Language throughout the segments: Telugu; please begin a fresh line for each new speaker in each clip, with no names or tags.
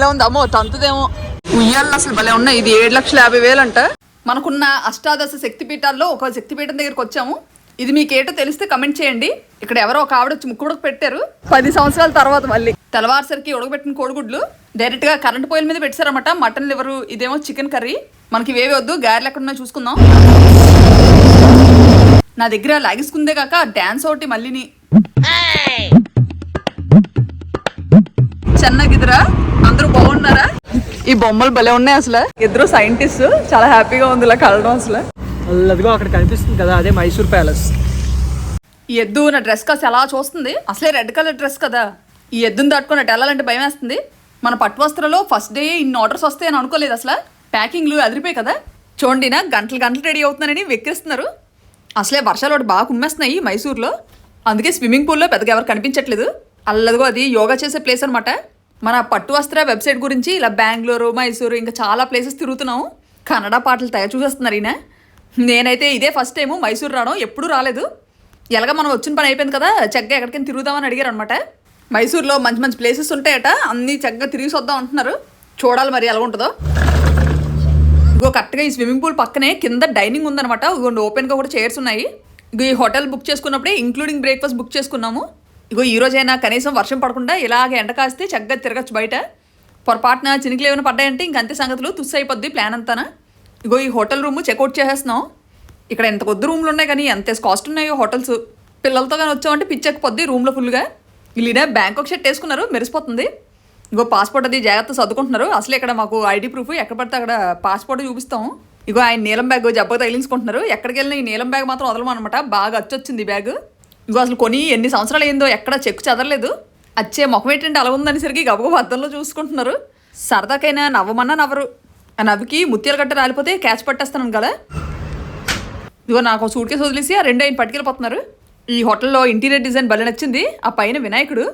భలే ఉంది. అమ్మో తంతుదేమో. ఉయ్యాలు అసలు భలే ఉన్నాయి. ఇది ఏడు లక్షల యాభై వేలు అంట మనకున్న అష్టాదశ శక్తిపీఠాల్లో ఒక శక్తిపీఠం దగ్గరికి వచ్చాము. ఇది మీకు ఏటో తెలిస్తే కమెంట్ చేయండి. ఇక్కడ ఎవరో ఒక ఆవిడ వచ్చి ముక్కు ఉడక పెట్టారు. పది సంవత్సరాల తర్వాత మళ్ళీ. తెల్లవారుసరికి ఉడకబెట్టిన కోడిగుడ్లు. డైరెక్ట్గా కరెంట్ పొయ్యిల మీద పెట్టారన్నమాట. మటన్ లివర్ ఇదేమో చికెన్ కర్రీ. మనకి ఇవేవి వద్దు. గారెలు ఎక్కడ ఉన్నాయో చూసుకుందాం. నా దగ్గర లాగేసుకుందే కాక డాన్స్ ఒకటి మళ్ళీని. చెన్నగిదిరా. బాగున్నారా ఈ బొమ్మలు భలే ఉన్నాయి అసలు. ఇద్దరు సైంటిస్ట్ చాలా హ్యాపీగా ఉంది ఇలా కలడం అసలు.
అదిగో అక్కడ కనిపిస్తుంది కదా అదే మైసూర్ ప్యాలెస్
ఈ ఎద్దు నా డ్రెస్ కాసి ఎలా చూస్తుంది? అసలే రెడ్ కలర్ డ్రెస్ కదా. ఈ ఎద్దుని తట్టుకుని అటు వెళ్ళాలంటే భయం వేస్తుంది. మన పట్టు వస్త్రాలో ఫస్ట్ డే ఇన్ని ఆర్డర్స్ వస్తాయని అనుకోలేదు అసలు. ప్యాకింగ్లు అదిరిపోయి కదా. చూడండి నా గంటలు గంటలు రెడీ అవుతున్నారని వెక్కిరిస్తున్నారు. అసలే వర్షాలు ఒకటి బాగా కుమ్మేస్తున్నాయి మైసూర్లో అందుకే స్విమ్మింగ్ పూల్లో పెద్దగా ఎవరు కనిపించట్లేదు. అల్లదిగో అది యోగా చేసే ప్లేస్ అనమాట మన పట్టు వస్త్ర వెబ్సైట్ గురించి ఇలా బెంగళూరు మైసూరు ఇంకా చాలా ప్లేసెస్ తిరుగుతున్నాము కన్నడ పాటలు తయారు చూసేస్తున్నారు ఈయన. నేనైతే ఇదే ఫస్ట్ టైము మైసూరు రావడం ఎప్పుడూ రాలేదు. ఎలాగ మనం వచ్చిన పని అయిపోయింది కదా చక్కగా ఎక్కడికైనా తిరుగుదామని అడిగారు అనమాట మైసూర్లో మంచి మంచి ప్లేసెస్ ఉంటాయట అన్నీ చక్కగా తిరిగి వద్దాం అంటున్నారు. చూడాలి మరి ఎలా ఉంటుందో. ఇగో కరెక్ట్గా ఈ స్విమ్మింగ్ పూల్ పక్కనే కింద డైనింగ్ ఉందనమాట ఇగోండి ఓపెన్గా కూడా చైర్స్ ఉన్నాయి. ఈ హోటల్ బుక్ చేసుకున్నప్పుడే ఇంక్లూడింగ్ బ్రేక్ఫాస్ట్ బుక్ చేసుకున్నాము. ఇగో ఈ రోజైనా కనీసం వర్షం పడకుండా ఇలాగ ఎండ కాస్తే చక్కగా తిరగచ్చు బయట. పొరపాటున చినుకులు ఏమైనా పడ్డాయంటే ఇంకంతే సంగతులు తుస్సు అయిపోద్ది ప్లాన్ అంతానా? ఇగో ఈ హోటల్ రూమ్ చెక్అవుట్ చేసేస్తున్నాం. ఇక్కడ ఎంత కొద్ది రూమ్లు ఉన్నాయి కానీ ఎంత కాస్ట్ ఉన్నాయో హోటల్స్. పిల్లలతో కానీ వచ్చామంటే పిచ్చెక్కిపోద్ది రూమ్లో ఫుల్గా వీళ్ళినే బ్యాంకాక్ షర్ట్ వేసుకున్నారు మెరిసిపోతుంది. ఇగో పాస్పోర్ట్ అది జాగ్రత్త చదువుకుంటున్నారు అసలు ఇక్కడ మాకు ఐడి ప్రూఫ్ ఎక్కడ పడితే అక్కడ పాస్పోర్ట్ చూపిస్తాం. ఇగో ఆయన నీలం బ్యాగ్ జబ్బగా తగిలించుకుంటున్నారు. ఎక్కడికి వెళ్ళిన ఈ నీలం బ్యాగ్ మాత్రం వదలమన్నమాట. బాగా అచ్చొచ్చింది బ్యాగ్. ఇగో అసలు కొని ఎన్ని సంవత్సరాలు అయిందో ఎక్కడ చెక్కు చదరలేదు. అచ్చే ముఖం ఏంటంటే అలా ఉందనేసరికి గబగబ అద్దంలో చూసుకుంటున్నారు. సరదాకైనా నవ్వమన్నా నవ్వరు. ఆ నవ్వుకి ముత్యాలు గట్ట రాలిపోతే క్యాచ్ పట్టేస్తాను కదా ఇదిగో నాకు సూట్ కేసు వదిలేసి ఆ రెండు ఆయన పట్టుకెళ్ళిపోతున్నారు ఈ హోటల్లో ఇంటీరియర్ డిజైన్ భలే నచ్చింది. ఆ పైన వినాయకుడు.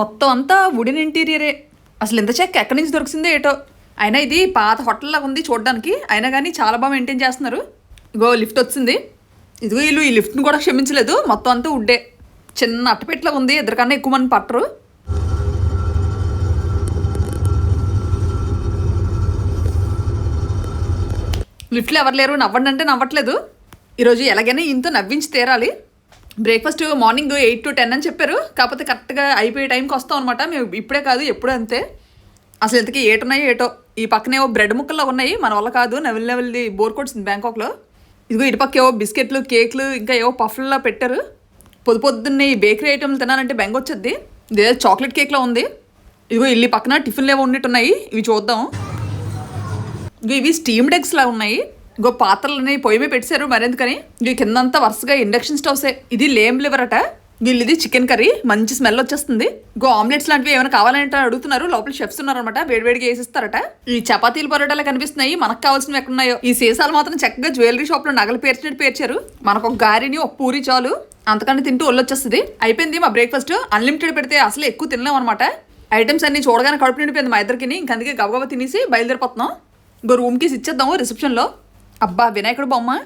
మొత్తం అంతా వుడెన్ ఇంటీరియరే. అసలు ఇంత చెక్క ఎక్కడి నుంచి దొరికిందో ఏటో. అయినా ఇది పాత హోటల్లాగా ఉంది చూడడానికి. అయినా కానీ చాలా బాగా మెయింటైన్ చేస్తున్నారు. ఇగో లిఫ్ట్ వచ్చింది. ఇదిగో వీళ్ళు ఈ లిఫ్ట్ని కూడా క్షమించలేదు. మొత్తం అంతా ఉడ్డే చిన్న అట్టపెట్ల ఉంది. ఇద్దరికన్నా ఎక్కువ మంది పట్టరు. లిఫ్ట్లో ఎవరు లేరు. నవ్వండి అంటే నవ్వట్లేదు. ఈరోజు ఎలాగైనా ఇంత నవ్వించి తీరాలి. Breakfast morning eight to ten అని చెప్పారు. కాకపోతే కరెక్ట్గా అయిపోయే టైంకి వస్తాం అనమాట మేము ఇప్పుడే కాదు ఎప్పుడూ అంతే. అసలు ఇంతకీ ఏటున్నాయో ఏటో. ఈ పక్కనే ఓ బ్రెడ్ ముక్కల్లో ఉన్నాయి. మన వల్ల కాదు. నవిల్ నవిల్ది బోర్ కొట్టింది బ్యాంకాక్లో. ఇదిగో ఇటుపక్క ఏవో బిస్కెట్లు కేక్లు ఇంకా ఏవో పఫ్లలో పెట్టారు. పొద్దు పొద్దున్నే ఈ బేకరీ ఐటమ్లు తినాలంటే బెంగ వచ్చేది ఇదే చాక్లెట్ కేక్లో ఉంది. ఇదిగో ఇల్లు పక్కన టిఫిన్లు ఏవో ఉన్నట్టున్నాయి. ఇవి చూద్దాం. ఇగో ఇవి స్టీమ్ డెక్స్ లా ఉన్నాయి. ఇంకో పాత్రలని పొయ్యి మీద పెట్టారు మరెందుకని. ఇవి కిందంతా వరుసగా ఇండక్షన్ స్టవ్సే ఇది లేమ్ లివర్ అట. వీళ్ళది ఇది చికెన్ కర్రీ. మంచి స్మెల్ వచ్చేస్తుంది. గో ఆమ్లెట్స్ లాంటివి ఏమైనా కావాలంటే అడుగుతున్నారు. లోపల షెఫ్స్ ఉన్నారనమాట వేడివేడిగా వేసిస్తారట. ఈ చపాతీలు పరోటాలు కనిపిస్తున్నాయి. మనకు కావాల్సినవి ఎక్కడున్నాయో. ఈ సీసాలు మాత్రం చక్కగా జ్యువెలరీ షాప్లో నగలు పేర్చినట్టు పేర్చారు. మనకు ఒక గారిని ఒక పూరి చాలు. అంతకంటే తింటూ ఒళ్ళొచ్చేస్తుంది. అయిపోయింది మా బ్రేక్ఫాస్ట్ అన్లిమిటెడ్ పెడితే అసలు ఎక్కువ తినలేం అనమాట ఐటమ్స్ అన్ని చూడగానే కడుపు నిండిపోయింది మా ఇద్దరికి ఇంకందుకే గబగబా తినేసి బయలుదేరిపోతున్నాం. ఇంకో రూమ్కి ఇచ్చేద్దాము రిసెప్షన్లో. అబ్బా వినాయకుడు బొమ్మ.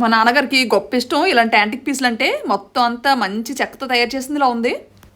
మా నాన్నగారికి గొప్ప ఇష్టం. ఇలాంటి యాంటిక్ పీస్లు అంటే మొత్తం అంతా మంచి చెక్కతో తయారు చేసిందిలా ఉంది.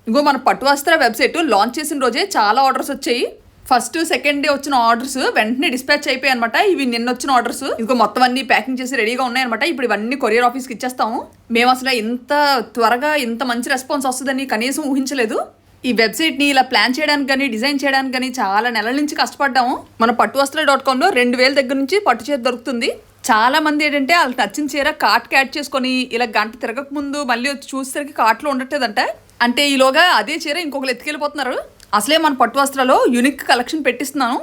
ఇంకో మన పట్టు వస్త్ర వెబ్సైట్ లాంచ్ చేసిన రోజే చాలా ఆర్డర్స్ వచ్చాయి. ఫస్ట్ సెకండ్ డే వచ్చిన ఆర్డర్స్ వెంటనే డిస్పాచ్ అయిపోయాయి అనమాట ఇవి నిన్న వచ్చిన ఆర్డర్స్ ఇంకో మొత్తం అన్ని ప్యాకింగ్ చేసి రెడీగా ఉన్నాయన్నమాట ఇప్పుడు ఇవన్నీ కొరియర్ ఆఫీస్కి ఇచ్చేస్తాము. మేము అసలు ఇంత త్వరగా ఇంత మంచి రెస్పాన్స్ వస్తుందని కనీసం ఊహించలేదు. ఈ వెబ్సైట్ని ఇలా ప్లాన్ చేయడానికి కానీ డిజైన్ చేయడానికి కానీ చాలా నెలల నుంచి కష్టపడ్డాము. మన పట్టు వస్త్ర డాట్ కామ్లో రెండు వేల దగ్గర నుంచి పట్టు చేతి దొరుకుతుంది. చాలా మంది ఏంటంటే వాళ్ళకి నచ్చిన చీర కాట్ క్యాట్ చేసుకొని ఇలా గంట తిరగక ముందు మళ్ళీ వచ్చి చూసేసరికి కార్ట్లో ఉండట్లేదంట. అంటే ఈలోగా అదే చీర ఇంకొకరు ఎత్తుకెళ్ళిపోతున్నారు. అసలే మన పట్టు వస్త్రాలో యూనిక్ కలెక్షన్ పెట్టిస్తున్నాను.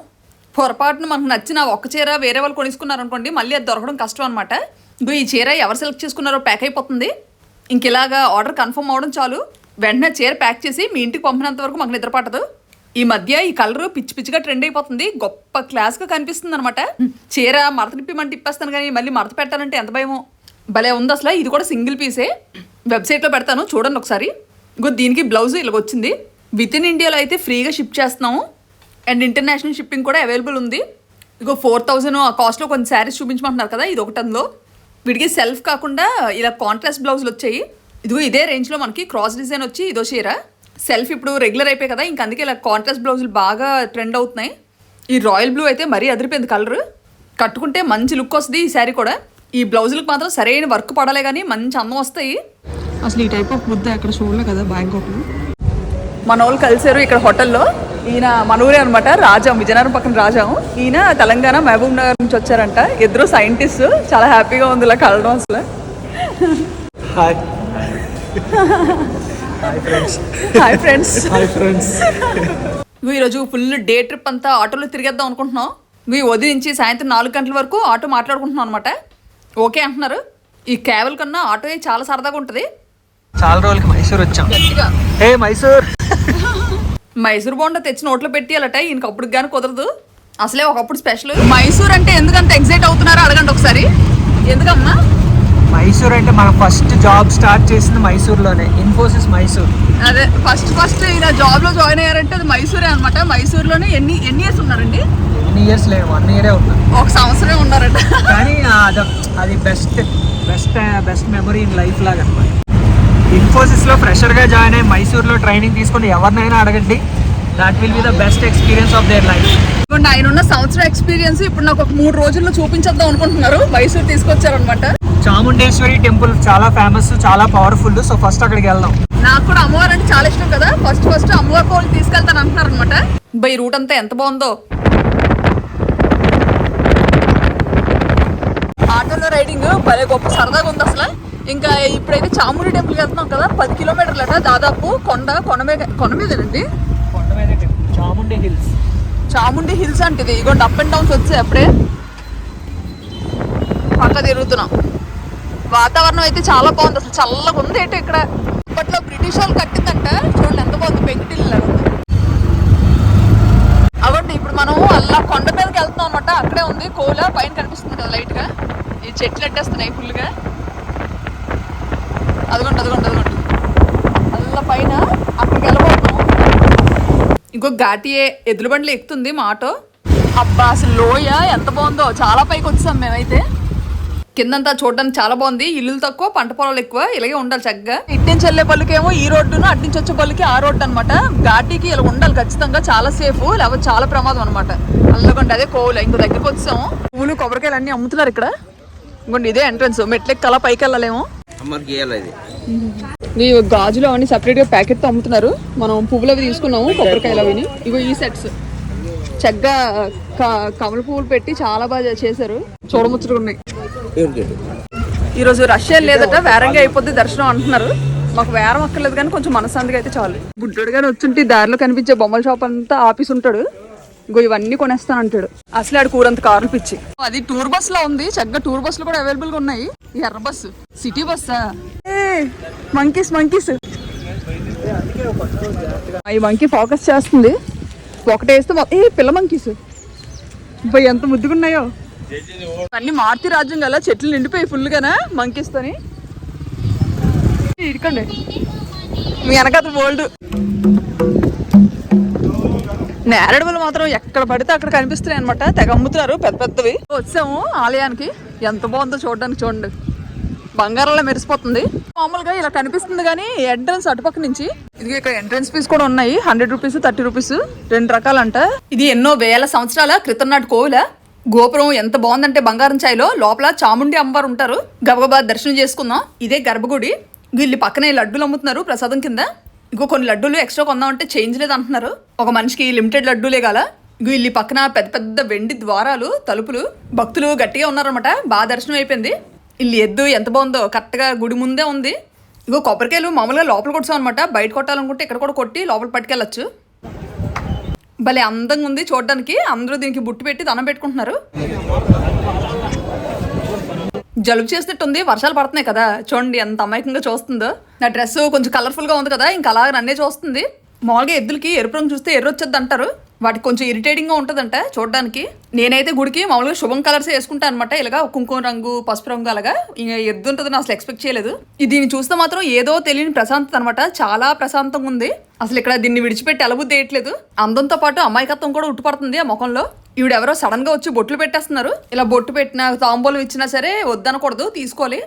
పొరపాటున మనకు నచ్చిన ఒక్క చీర వేరే వాళ్ళు కొనుక్కున్నారు అనుకోండి మళ్ళీ అది దొరకడం కష్టం అనమాట ఇంకో ఈ చీర ఎవరు సెలెక్ట్ చేసుకున్నారో ప్యాక్ అయిపోతుంది. ఇంక ఇలాగా ఆర్డర్ కన్ఫర్మ్ అవ్వడం చాలు. వెంటనే చీర ప్యాక్ చేసి మీ ఇంటికి పంపినంత వరకు మాకు నిద్ర పట్టదు. ఈ మధ్య ఈ కలర్ పిచ్చి పిచ్చిగా ట్రెండ్ అయిపోతుంది. గొప్ప క్లాస్గా కనిపిస్తుంది అనమాట చీర మడత నిప్పిమంటే ఇప్పేస్తాను కానీ మళ్ళీ మడత పెట్టాలంటే ఎంత భయమో. భలే ఉంది అసలు. ఇది కూడా సింగిల్ పీసే వెబ్సైట్లో పెడతాను. చూడండి ఒకసారి. ఇంకో దీనికి బ్లౌజ్ ఇలా వచ్చింది. విత్ ఇన్ ఇండియాలో అయితే ఫ్రీగా షిప్ చేస్తున్నాము. అండ్ ఇంటర్నేషనల్ షిప్పింగ్ కూడా అవైలబుల్ ఉంది. ఇగో ఫోర్ థౌజండ్ ఆ కాస్ట్లో కొన్ని శారీస్ చూపించమంటున్నారు కదా. ఇది ఒకటి అందులో. వీడికి సెల్ఫ్ కాకుండా ఇలా కాంట్రాస్ట్ బ్లౌజులు వచ్చాయి. ఇదిగో ఇదే రేంజ్లో మనకి క్రాస్ డిజైన్ వచ్చి ఇదో చీర. సెల్ఫ్ ఇప్పుడు రెగ్యులర్ అయిపోయి కదా ఇంక అందుకే ఇలా కాంట్రాస్ట్ బ్లౌజులు బాగా ట్రెండ్ అవుతున్నాయి. ఈ రాయల్ బ్లూ అయితే మరీ అదిరిపోయింది కలర్ కట్టుకుంటే మంచి లుక్ వస్తుంది ఈ శారీ కూడా. ఈ బ్లౌజులకు మాత్రం సరైన వర్క్ పడాలే కానీ మంచి అందం వస్తాయి. అసలు ఈ టైప్ ఆఫ్ ముద్ద ఎక్కడ చూడలే కదా బ్యాంకాక్లో. మన వాళ్ళు కలిసారు ఇక్కడ హోటల్లో. ఈయన మన ఊరే అనమాట రాజాం విజయనగరం పక్కన రాజాం. ఈయన తెలంగాణ మహబూబ్ నగర్ నుంచి వచ్చారంట. ఇద్దరు సైంటిస్ట్ చాలా హ్యాపీగా ఉంది ఇలా కలవడం అసలు.
హాయ్ ఫ్రెండ్స్
హాయ్ ఫ్రెండ్స్ నువ్వు ఈరోజు ఫుల్ డే ట్రిప్ అంతా ఆటోలో తిరిగేద్దాం అనుకుంటున్నాం నువ్వు ఉదయం నుంచి సాయంత్రం నాలుగు గంటల వరకు ఆటో మాట్లాడుకుంటున్నాం అనమాట ఓకే అంటున్నారు. ఈ క్యాబుల్ కన్నా ఆటో చాలా సరదాగా ఉంటుంది.
చాలా రోజులకి మైసూర్ వచ్చాం. హే మైసూర్.
మైసూర్ బోండా తెచ్చి నోట్లో పెట్టి అలాట ఈయనకి అప్పుడు కానీ కుదరదు. అసలే ఒకప్పుడు స్పెషల్ మైసూర్ అంటే ఎందుకంత ఎగ్జైట్ అవుతున్నారో అడగండి ఒకసారి. ఎందుకమ్మా?
మైసూర్ అంటే మనం ఫస్ట్ జాబ్ స్టార్ట్ చేసింది మైసూర్లోనే ఇన్ఫోసిస్ మైసూర్.
అదే ఫస్ట్ ఫస్ట్ ఈయన జాబ్లో జాయిన్ అయ్యారంటే అది మైసూరే అనమాట మైసూర్లోనే ఎన్ని ఎన్ని ఇయర్స్ ఉన్నారండి?
ఎన్ని ఇయర్స్ లేదు వన్ ఇయరే ఉన్నా.
ఒక సంవత్సరమే ఉన్నారట.
కానీ అది అది best best best memory in life లాగా అనమాట ఇన్ఫోసిస్లో ఫ్రెషర్గా జాయిన్ అయ్యి మైసూర్లో ట్రైనింగ్ తీసుకుని ఎవరినైనా అడగండి. That will be the best experience of their life
ఇదిగోండి ఆయన ఉన్న సంవత్సరం ఎక్స్పీరియన్స్ ఇప్పుడు నాకు ఒక మూడు రోజుల్లో చూపించేద్దాం అనుకుంటున్నారు. మైసూర్ తీసుకొచ్చారనమాట
చాముండేశ్వరి టెంపుల్ చాలా ఫేమస్ చాలా పవర్ఫుల్ సో ఫస్ట్ అక్కడికి వెళ్దాం.
నాకు కూడా అమ్మవారు అంటే చాలా ఇష్టం కదా. ఫస్ట్ ఫస్ట్ అమ్మవారి కోళ్ళు తీసుకెళ్తాను అంటున్నారు అనమాట బై రూట్ అంతా ఎంత బాగుందో. ఆటోలో రైడింగ్ భలే గొప్ప సరదాగా ఉంది అసలు. ఇంకా ఇప్పుడైతే చాముండి టెంపుల్కి వెళ్తున్నాం కదా. పది కిలోమీటర్లట దాదాపు. కొండ కొండ మీద కొండ మీదేనండి?
కొండ మీద temple Chamunde hills.
Chamundi hills అంటే ఇది. ఇగోండి అప్ అండ్ డౌన్స్ వచ్చాయి అప్పుడే. పక్క తిరుగుతున్నాం. వాతావరణం అయితే చాలా బాగుంది. అసలు చల్లగా ఉంది ఏంటో ఇక్కడ. అప్పట్లో బ్రిటిష్ వాళ్ళు కట్టిందంట. చూడండి ఎంత బాగుంది. పెంకిటిల్లు అవండి ఇప్పుడు మనం అలా కొండ మీదకి వెళ్తున్నాం అనమాట అక్కడే ఉంది కోల. పైన కనిపిస్తుంది కదా లైట్గా. ఈ చెట్లు ఎట్టేస్తున్నాయి ఫుల్గా. అదిగోండి అదిగోండి అదిగోండి. అల్ల పైన అక్కడికి వెళ్ళబోతున్నాం. ఇంకో ఘాటియే ఎద్దుల బండ్లు ఎక్కుతుంది మా ఆటో. అబ్బా అసలు లోయ ఎంత బాగుందో. చాలా పైకి వచ్చాం మేమైతే. కిందంతా చూడడానికి చాలా బాగుంది. ఇల్లు తక్కువ పంట పొలాలు ఎక్కువ ఇలాగే ఉండాలి చక్కగా. ఇట్టించి వెళ్ళే పళ్ళకేమో ఈ రోడ్డును అట్టించి వచ్చే పళ్ళకి ఆ రోడ్డు అనమాట ఘాటీకి ఇలా ఉండాలి ఖచ్చితంగా చాలా సేఫ్ లేకపోతే చాలా ప్రమాదం అనమాట అల్లగొండి అదే కోవులు ఇంకో దగ్గరికి వచ్చాము. పూలు కొబ్బరికాయలు అన్ని అమ్ముతున్నారు ఇక్కడ. ఇంకోండి ఇదే ఎంట్రన్స్ మెట్లెక్కి అలా పైకి వెళ్ళలేము. గాజులు అవన్నీ సెపరేట్గా ప్యాకెట్తో అమ్ముతున్నారు. మనం పువ్వులు అవి తీసుకున్నాము కొబ్బరికాయలు అవిని. ఇగో ఈ సెట్స్ చక్కగా కమల పువ్వులు పెట్టి చాలా బాగా చేశారు. చూడముచ్చటగా ఉన్నాయి. ఈరోజు రష్యా లేదట వేరంగా అయిపోద్ది దర్శనం అంటున్నారు. మాకు వేరం అక్కర్లేదు కానీ కొంచెం మనశ్శాంతిగా అయితే చాలు. బుడ్డోడు కానీ వచ్చుంటే దారిలో కనిపించే బొమ్మల షాప్ అంతా ఆఫీస్ ఉంటాడు. ఇంకో ఇవన్నీ కొనేస్తాను అంటాడు. అసలు ఆడు కూరంత కార్లు పిచ్చి. అది టూర్ బస్లో ఉంది. చక్కగా టూర్ బస్సులు కూడా అవైలబుల్గా ఉన్నాయి. ఎర్ర బస్సు. సిటీ బస్సా? మంకీస్ మంకీస్ ఈ మంకీ ఫోకస్ చేస్తుంది. ఒకటేస్తే ఏ పిల్ల మంకీస్ పోయి ఎంత ముద్దుగున్నాయో. అన్ని మార్తి రాజ్యం గల చెట్లు నిండిపోయి ఫుల్ గానా మంకీస్ మీ వెనకత బోల్డ్ నేరడువలు మాత్రం ఎక్కడ పడితే అక్కడ కనిపిస్తున్నాయి అనమాట తెగ అమ్ముతున్నారు పెద్ద పెద్దవి. వచ్చాము ఆలయానికి. ఎంత బాగుందో చూడడానికి చూడండి. బంగారంలో మెరిసిపోతుంది. మామూలుగా ఇలా కనిపిస్తుంది కానీ ఎంట్రన్స్ అటుపక్క నుంచి ఇది ఇక్కడ ఎంట్రన్స్ ఫీస్ కూడా ఉన్నాయి. హండ్రెడ్ రూపీస్ థర్టీ రూపీస్ రెండు రకాలంట. ఇది ఎన్నో వేల సంవత్సరాల క్రితం నాటి కోవిల? గోపురం ఎంత బాగుందంటే బంగారం ఛాయ్లో లోపల చాముండి అమ్మవారు ఉంటారు. గబగబా దర్శనం చేసుకుందాం. ఇదే గర్భగుడి. వీళ్ళు పక్కనే లడ్డూలు అమ్ముతున్నారు ప్రసాదం కింద. ఇంకో కొన్ని లడ్డూలు ఎక్స్ట్రా కొందామంటే చేంజ్ లేదు అంటున్నారు. ఒక మనిషికి లిమిటెడ్ లడ్డూలే గల. వీళ్ళు పక్కన పెద్ద పెద్ద వెండి ద్వారాలు తలుపులు భక్తులు గట్టిగా ఉన్నారనమాట బాగా దర్శనం అయిపోయింది. ఇల్లు ఎద్దు ఎంత బాగుందో. కరెక్ట్గా గుడి ముందే ఉంది. ఇగో కొబ్బరికాయలు మామూలుగా లోపల కొట్టాం అనమాట బయట కొట్టాలనుకుంటే ఇక్కడ కూడా కొట్టి లోపల పట్టుకెళ్ళచ్చు. భలే అందంగా ఉంది చూడడానికి. అందరూ దీనికి బుట్టు పెట్టి దండం పెట్టుకుంటున్నారు. జలుబు చేసినట్టుంది వర్షాలు పడుతున్నాయి కదా. చూడండి ఎంత అమాయకంగా చూస్తుందో. నా డ్రెస్ కొంచెం కలర్ఫుల్గా ఉంది కదా ఇంకా అలాగే నన్నే చూస్తుంది. మామూలుగా ఎద్దులకి ఎరుపు రంగు చూస్తే ఎర్ర అంటారు. వాటికి కొంచెం ఇరిటేటింగ్గా ఉంటుందంట చూడడానికి. నేనైతే గుడికి మామూలుగా శుభం కలర్స్ వేసుకుంటాను అనమాట ఇలాగా కుంకుమ రంగు పసుపు రంగు అలాగా. ఇంకా ఎద్దు ఉంటుందని అసలు ఎక్స్పెక్ట్ చేయలేదు. దీన్ని చూస్తే మాత్రం ఏదో తెలియని ప్రశాంతత అనమాట చాలా ప్రశాంతంగా ఉంది. అసలు ఇక్కడ దీన్ని విడిచిపెట్టి అలబుద్ధి వేయట్లేదు. అందంతో పాటు అమాయకత్వం కూడా ఉట్టుపడుతుంది ఆ ముఖంలో. ఈవిడెవరో సడన్గా వచ్చి బొట్లు పెట్టేస్తున్నారు. ఇలా బొట్టు పెట్టినా తాంబూలం ఇచ్చినా సరే వద్దనకూడదు తీసుకోవాలి.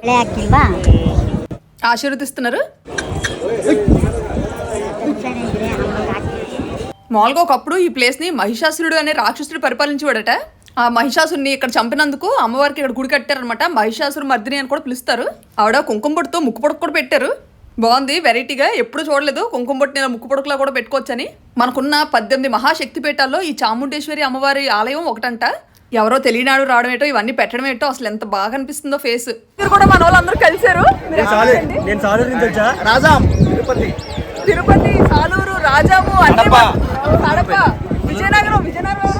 ఆశీర్వదిస్తున్నారు. మామూలుగా ఒకప్పుడు ఈ ప్లేస్ని మహిషాసురుడు అనే రాక్షసుడు పరిపాలించేవాడట. ఆ మహిషాసుని ఇక్కడ చంపినందుకు అమ్మవారికి ఇక్కడ గుడి కట్టారనమాట మహిషాసురు మర్దిని అని కూడా పిలుస్తారు. ఆవిడ కుంకుమ పొట్టుతో ముక్కు పొడకు కూడా పెట్టారు. బాగుంది వెరైటీగా ఎప్పుడు చూడలేదు. కుంకుమ పొట్టిన ఇలా ముక్కు పొడకలా కూడా పెట్టుకోవచ్చని. మనకున్న పద్దెనిమిది మహాశక్తి పీఠాల్లో ఈ చాముండేశ్వరి అమ్మవారి ఆలయం ఒకటంట. ఎవరో తెలియనాడు రావడం ఏంటో ఇవన్నీ పెట్టడం ఏంటో అసలు ఎంత బాగా అనిపిస్తుందో ఫేస్ మీరు కూడా మన వాళ్ళందరూ కలిశారు?
నేను రాజాం తిరుపతి.
తిరుపతి సాలూరు రాజాము అన్నీ కడప విజయనగరం విజయనగరం?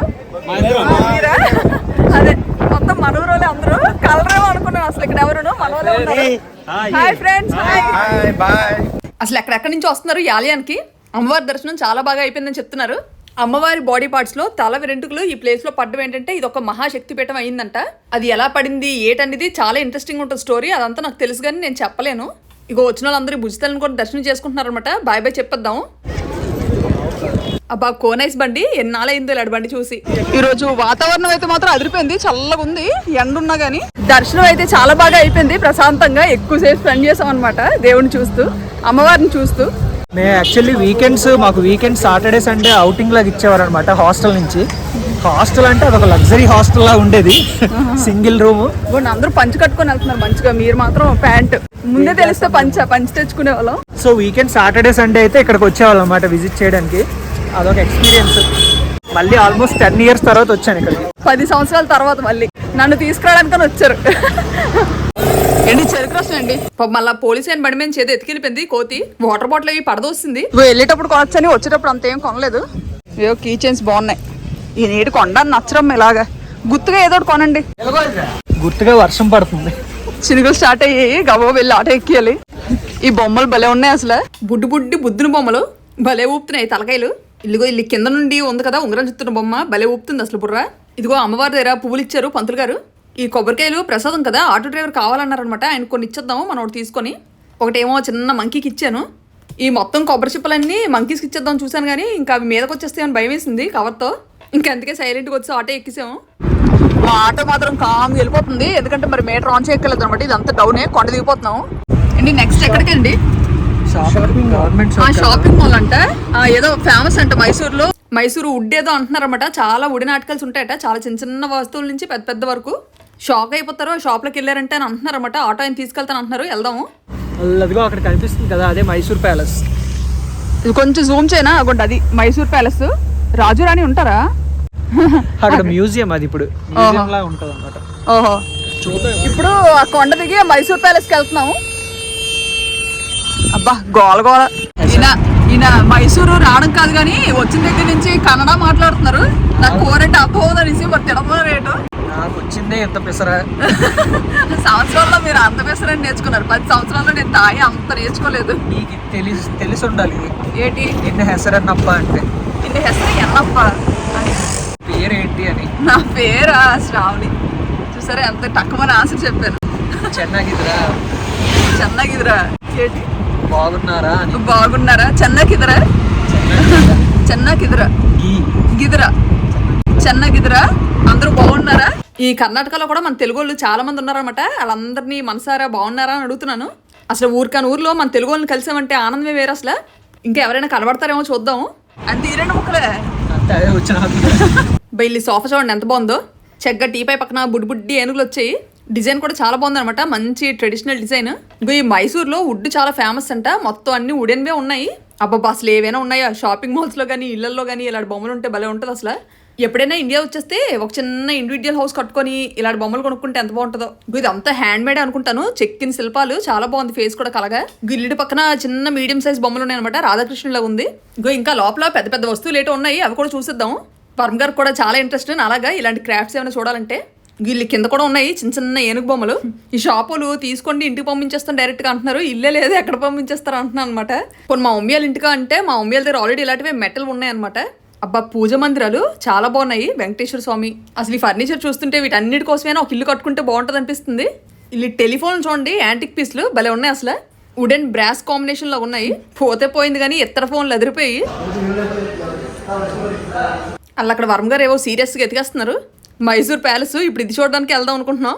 అదే మొత్తం మనూరోలే అందరూ. కలరేమో అనుకున్నాను అసలు ఇక్కడ ఎవరు మనోలే ఉన్నారు. హాయ్. Friends hi.
బాయ్.
అసలు ఎక్కడెక్కడి నుంచి వస్తున్నారు ఈ ఆలయానికి? అమ్మవారి దర్శనం చాలా బాగా అయిపోయిందని చెప్తున్నారు. అమ్మవారి బాడీ పార్ట్స్లో తల వెంట్రుకలు ఈ ప్లేస్లో పడ్డం ఏంటంటే ఇది ఒక మహాశక్తి పీఠం అయిందంట. అది ఎలా పడింది ఏటనేది చాలా ఇంట్రెస్టింగ్ ఉంటుంది స్టోరీ అదంతా నాకు తెలుసు కానీ నేను చెప్పలేను. ఇగో వచ్చిన వాళ్ళందరూ భుజితలను కూడా దర్శనం చేసుకుంటున్నారు అనమాట బాయ్ బాయ్ చెప్పొద్దాం. అబ్బా కోనైస్ బండి ఎన్నాళ్ళైందో ఇలాంటి బండి చూసి. ఈ రోజు వాతావరణం అయితే మాత్రం అదిరిపోయింది చల్లగా ఉంది ఎండ ఉన్నా గానీ. దర్శనం అయితే చాలా బాగా అయిపోయింది ప్రశాంతంగా ఎక్కువసేపు స్పెండ్ చేసాం అనమాట దేవుడిని చూస్తూ అమ్మవారిని చూస్తూ.
మేము యాక్చువల్లీ వీకెండ్స్ మాకు వీకెండ్ సాటర్డే సండే అవుటింగ్ లాగా ఇచ్చేవారు అనమాట హాస్టల్ నుంచి. హాస్టల్ అంటే అదొక లగ్జరీ హాస్టల్ లా ఉండేది. Single room.
అందరూ పంచి కట్టుకొని వెళ్తున్నారు మంచిగా. మీరు మాత్రం ప్యాంట్. ముందే తెలిస్తే పంచ పంచి తెచ్చుకునే వాళ్ళం.
సో వీకెండ్ సాటర్డే సండే అయితే ఇక్కడికి వచ్చేవాళ్ళం అనమాట విజిట్ చేయడానికి. అదొక ఎక్స్పీరియన్స్ మళ్ళీ ఆల్మోస్ట్ టెన్ ఇయర్స్ తర్వాత వచ్చాను ఇక్కడికి.
పది సంవత్సరాల తర్వాత మళ్ళీ. నన్ను తీసుకురావడానికని వచ్చారు. ఏంటి చెరుకు రసం అండి మళ్ళీ పోలీస్ అయిన బండి మీద చేతి ఎత్తుకెళ్ళిపోయింది కోతి. వాటర్ బాటిల్ అవి పడదొస్తుంది వెళ్ళేటప్పుడు కొనొచ్చని వచ్చేటప్పుడు అంత ఏం కొనలేదు. ఏవో కీ చైన్స్ బాగున్నాయి. ఈ నీటి కొండ నచ్చడం ఇలాగా. గుర్తుగా ఏదో ఒకటి కొనండి.
గుర్తుగా వర్షం పడుతుంది.
చినుకులు స్టార్ట్ అయ్యాయి గబగ వెళ్ళి ఆటో ఎక్కియాలి. ఈ బొమ్మలు భలే ఉన్నాయి అసలు. బుడ్డి బుడ్డి బుద్ధిన బొమ్మలు భలే ఊపుతున్నాయి తలకాయలు. ఇల్లుగో ఇల్లు కింద నుండి ఉంది కదా ఉంగరం చుత్తున్న బొమ్మ భలే ఊపుతుంది అసలు బుర్ర. ఇదిగో అమ్మవారి దగ్గర పువ్వులు ఇచ్చారు పంతులు గారు. ఈ కొబ్బరికాయలు ప్రసాదం కదా ఆటో డ్రైవర్ కావాలన్నారనమాట. ఆయన కొన్ని ఇచ్చేద్దాము మనం ఒకటి తీసుకొని. ఒకటేమో చిన్న మంకీకి ఇచ్చాను. ఈ మొత్తం కొబ్బరి చిప్పలన్నీ మంకీస్కి ఇచ్చేద్దాం చూశాను కానీ ఇంకా అవి మీదకి వచ్చేస్తాయని భయం వేసింది కవర్తో ఇంకా అందుకే సైలెంట్గా వచ్చి ఆటో ఎక్కిసాము. మా ఆటో మాత్రం కామ్ వెళ్ళిపోతుంది. ఎందుకంటే మరి మీటర్ ఆన్ చేయక్కర్లేదు అనమాట. ఇదంతా డౌనే కొండ దిగిపోతున్నాం అండి? నెక్స్ట్ ఎక్కడికండి
షాపింగ్ గవర్నమెంట్
ఆ షాపింగ్ మాల్ అంట. ఆ, ఏదో ఫేమస్ అంట మైసూర్లో మైసూరు వుడ్ ఏదో అంటున్నారన్నమాట. చాలా వుడెన్ ఆర్టికల్స్ ఉంటాయట. చాలా చిన్న చిన్న వస్తువుల నుంచి పెద్ద పెద్ద వరకు. షాక్ అయిపోతారు. ఆ షాప్లోకి వెళ్ళారంటే అని అంటున్నారన్నమాట. ఆటో ఆయన తీసుకెళ్తాను అంటున్నారు. వెళ్దాము.
అదిగో అక్కడ కనిపిస్తుంది కదా అదే మైసూర్ ప్యాలెస్
ఇది కొంచెం జూమ్ చేయనా? అగోండి అది మైసూర్ ప్యాలెస్ రాజు రాణి ఉంటారా?
అక్కడ మ్యూజియం అది ఇప్పుడు. మ్యూజియం లా ఉంటుంది అనమాట
ఓహో. ఇప్పుడు ఆ కొండ దిగి మైసూర్ ప్యాలెస్కి వెళ్తున్నాము. అబ్బా గోల గోల. ఈయన ఈయన మైసూరు రావడం కాదు కానీ వచ్చిన దగ్గర నుంచి కన్నడ మాట్లాడుతున్నారు. నాకు కోరంటే అపోదనేసి మరి తిడమ రేటు?
నాకు వచ్చిందే ఎంత పెసరా?
సంవత్సరాల్లో మీరు అంత పెసరని నేర్చుకున్నారు. పది సంవత్సరాల్లో నేను తాయి అంత నేర్చుకోలేదు.
నీకు తెలిసి తెలిసి ఉండాలి.
ఏంటి?
నిన్న హెసరన్నప్ప అంటే.
ఇన్ని హెసరు ఎన్నప్ప నా పేరా శ్రావణి. చూసారా ఎంత తక్కువని ఆన్సర్ చెప్పాను.
చెన్నగిదిరా.
చెన్నగిదిరా. ఏంటి?
బాగున్నారా
బాగున్నారా? చెన్నకిదిరా? గిదిరా. గిదిరా అందరూ బాగున్నారా? ఈ కర్ణాటకలో కూడా మన తెలుగు వాళ్ళు చాలా మంది ఉన్నారన్నమాట. వాళ్ళందరినీ మనసారా బాగున్నారా అని అడుగుతున్నాను. అసలు ఊరికాని ఊర్లో మన తెలుగు వాళ్ళని కలిసామంటే ఆనందమే వేరు అసలు. ఇంకా ఎవరైనా కనబడతారేమో చూద్దాం అంతే. ఈ రెండు ముక్కలే.
అంతే. అదే వచ్చిన
బయలు సోఫా చూడండి ఎంత బాగుందో. చెగ్గ టీపై పక్కన బుడ్డి ఏనుగులు వచ్చాయి. డిజైన్ కూడా చాలా బాగుందనమాట మంచి ట్రెడిషనల్ డిజైన్. ఇంకో ఈ మైసూర్లో వుడ్ చాలా ఫేమస్ అంట. మొత్తం అన్ని వుడెన్వే ఉన్నాయి. అబ్బాబా అసలు ఏవైనా ఉన్నాయా? షాపింగ్ మాల్స్లో కానీ ఇళ్ళలో కానీ ఇలాంటి బొమ్మలు ఉంటే భలే ఉంటుంది అసలు. ఎప్పుడైనా ఇండియా వచ్చేస్తే ఒక చిన్న ఇండివిజువల్ హౌస్ కట్టుకొని ఇలాంటి బొమ్మలు కొనుక్కుంటే ఎంత బాగుంటుందో. ఇది అంతా హ్యాండ్ మేడ్ అనుకుంటాను. చెక్కిన శిల్పాలు చాలా బాగుంది ఫేస్ కూడా కలగా. గిల్లుడి పక్కన చిన్న మీడియం సైజ్ బొమ్మలు ఉన్నాయన్నమాట. రాధాకృష్ణులా ఉంది. ఇంకా లోపల పెద్ద పెద్ద వస్తువులు ఏటో ఉన్నాయి. అవి కూడా చూసిద్దాం. పరమ్ గారు కూడా చాలా ఇంట్రెస్ట్ అలాగా ఇలాంటి క్రాఫ్ట్స్ ఏమైనా చూడాలంటే వీళ్ళు కింద కూడా ఉన్నాయి చిన్న చిన్న ఏనుగు బొమ్మలు. ఈ షాపులు తీసుకోండి ఇంటికి పంపించేస్తాం డైరెక్ట్గా అంటున్నారు. ఇల్లే లేదు ఎక్కడ పంపించేస్తారు అంటున్నాను అనమాట కొన్ని మా మమ్మీ వాళ్ళ ఇంటికా అంటే మా మమ్మీ వాళ్ళ దగ్గర ఆల్రెడీ ఇలాంటివి మెటల్ ఉన్నాయి అనమాట అబ్బా పూజ మందిరాలు చాలా బాగున్నాయి. వెంకటేశ్వర స్వామి అసలు ఈ ఫర్నిచర్ చూస్తుంటే వీటన్నిటి కోసమైనా ఒక ఇల్లు కట్టుకుంటే బాగుంటుంది అనిపిస్తుంది. ఇల్లు టెలిఫోన్ చూడండి యాంటిక్ పీస్లు భలే ఉన్నాయి అసలు. వుడెన్ బ్రాస్ కాంబినేషన్లో ఉన్నాయి. పోతే పోయింది కానీ ఇతర ఫోన్లు ఎదిరిపోయి అలా అక్కడ వర్మ గారు ఏవో సీరియస్గా ఎతికేస్తున్నారు. మైసూర్ ప్యాలెస్ ఇప్పుడు ఇది చూడడానికి వెళ్దాం అనుకుంటున్నాం.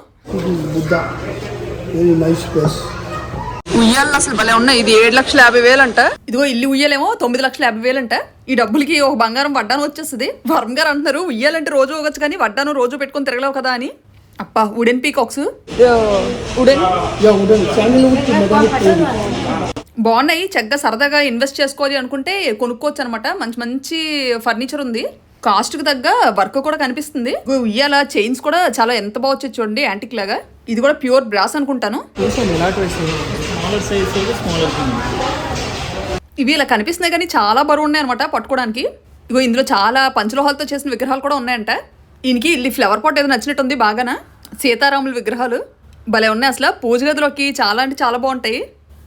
ఉయ్యాలు అసలు భలే ఉన్నాయి. ఇది ఏడు లక్షల యాభై వేలు అంట ఇదిగో ఇల్లు ఉయ్యాలేమో తొమ్మిది లక్షల యాభై వేలు అంట ఈ డబ్బులకి ఒక బంగారం వడ్డాను వచ్చేస్తుంది. వరం గారు అంటున్నారు ఉయ్యాలంటే రోజు పోవచ్చు కానీ వడ్డాను రోజు పెట్టుకొని తిరగలేవు కదా అని. అప్ప ఉడెన్ పీకాక్స్. బాగున్నాయి. చక్కగా సరదాగా ఇన్వెస్ట్ చేసుకోవాలి అనుకుంటే కొనుక్కోవచ్చు అనమాట మంచి మంచి ఫర్నిచర్ ఉంది. కాస్ట్కి తగ్గ వర్క్ కూడా కనిపిస్తుంది. ఉయ్యాల చైన్స్ కూడా చాలా ఎంత బాగా వచ్చేది చూడండి యాంటిక్ లాగా. ఇది కూడా ప్యూర్ బ్రాస్ అనుకుంటాను. ఇవి ఇలా కనిపిస్తున్నాయి కానీ చాలా బరువు ఉన్నాయి అనమాట పట్టుకోవడానికి ఇగో ఇందులో చాలా పంచలోహాలతో చేసిన విగ్రహాలు కూడా ఉన్నాయంట. ఈయనకి ఇల్లు ఫ్లవర్ పాట్ ఏదో నచ్చినట్టుంది బాగానా. సీతారాముల విగ్రహాలు. భలే ఉన్నాయి అసలు. పూజ గదిలోకి చాలా అంటే చాలా బాగుంటాయి.